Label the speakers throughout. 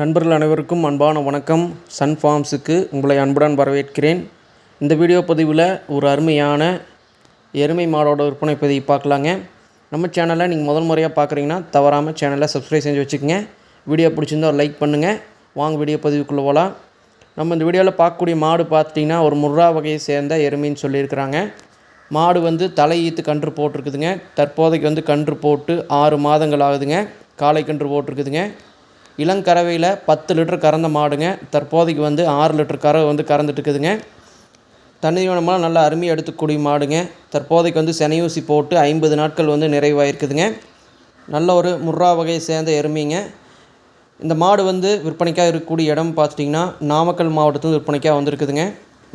Speaker 1: நண்பர்கள் அனைவருக்கும் அன்பான வணக்கம். சன் ஃபார்ம்ஸுக்கு உங்களை அன்புடன் வரவேற்கிறேன். இந்த வீடியோ பதிவில் ஒரு அருமையான எருமை மாடோட விற்பனை பதிவு பார்க்கலாங்க. நம்ம சேனலை நீங்கள் முதல் முறையாக பார்க்குறீங்கன்னா தவறாமல் சேனலை சப்ஸ்கிரைப் செஞ்சு வச்சுக்கோங்க. வீடியோ பிடிச்சிருந்தா லைக் பண்ணுங்கள் வாங்க வீடியோ பதிவுக்குள்ளே போகலாம் நம்ம இந்த வீடியோவில் பார்க்கக்கூடிய மாடு பார்த்துட்டிங்கன்னா ஒரு முர்ரா வகையை சேர்ந்த எருமைன்னு சொல்லியிருக்கிறாங்க. மாடு வந்து தலையீத்து கன்று போட்டிருக்குதுங்க. தற்போதைக்கு வந்து கன்று போட்டு ஆறு மாதங்கள் ஆகுதுங்க. காலை கன்று போட்டிருக்குதுங்க. இளங்கறவையில் பத்து லிட்டர் கறந்த மாடுங்க. தற்போதைக்கு வந்து ஆறு லிட்டர் கறவை வந்து கறந்துட்டு இருக்குதுங்க தண்ணி நல்லா அருமையாக எடுத்துக்கூடிய மாடுங்க. தற்போதைக்கு வந்து செனையூசி போட்டு ஐம்பது நாட்கள் வந்து நிறைவாயிருக்குதுங்க. நல்ல ஒரு முர்ரா வகையை சேர்ந்த எருமைங்க. இந்த மாடு வந்து விற்பனைக்காக இருக்கக்கூடிய இடம் பார்த்துட்டிங்கன்னா நாமக்கல் மாவட்டத்தில் விற்பனைக்காக வந்திருக்குதுங்க.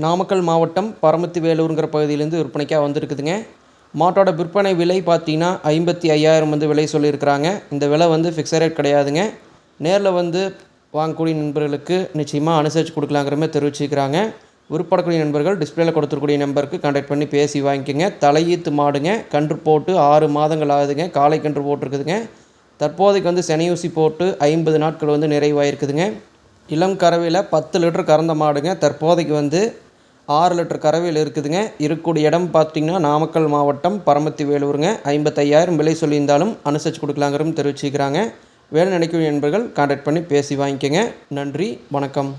Speaker 1: நாமக்கல் மாவட்டம் பரமத்தி வேலூருங்கிற பகுதியிலேருந்து விற்பனைக்காக வந்திருக்குதுங்க. மாட்டோட விற்பனை விலை பார்த்தீங்கன்னா ஐம்பத்தி ஐயாயிரம் வந்து விலை சொல்லியிருக்கிறாங்க. இந்த விலை வந்து ஃபிக்ஸட் ரேட் கிடையாதுங்க. நேரில் வந்து வாங்கக்கூடிய நண்பர்களுக்கு நிச்சயமாக அனுசரித்து கொடுக்கலாங்கிற மாதிரி தெரிவிச்சிருக்கிறாங்க. விருப்பப்படக்கூடிய நண்பர்கள் டிஸ்பிளேல கொடுத்துருக்கூடிய நம்பருக்கு கான்டாக்ட் பண்ணி பேசி வாங்கிக்கோங்க. தலையீத்து மாடுங்க. கன்று போட்டு ஆறு மாதங்கள் ஆகுதுங்க. காலை கன்று போட்டிருக்குதுங்க. தற்போதைக்கு வந்து செனையூசி போட்டு ஐம்பது நாட்கள் வந்து நிறைவாயிருக்குதுங்க. இளம் கறவையில் பத்து லிட்டர் கறந்த மாடுங்க. தற்போதைக்கு வந்து ஆறு லிட்டர் கறவையில் இருக்குதுங்க. இருக்கக்கூடிய இடம் பார்த்திங்கன்னா நாமக்கல் மாவட்டம் பரமத்தி வேலூருங்க ஐம்பத்தையாயிரம் விலை சொல்லியிருந்தாலும் அனுசரித்து கொடுக்கலாங்கிறதும் தெரிவிச்சுக்கிறாங்க வேலை நினைக்கும் என்பர்கள் கான்டாக்ட் பண்ணி பேசி வாங்கிக்கோங்க. நன்றி வணக்கம்.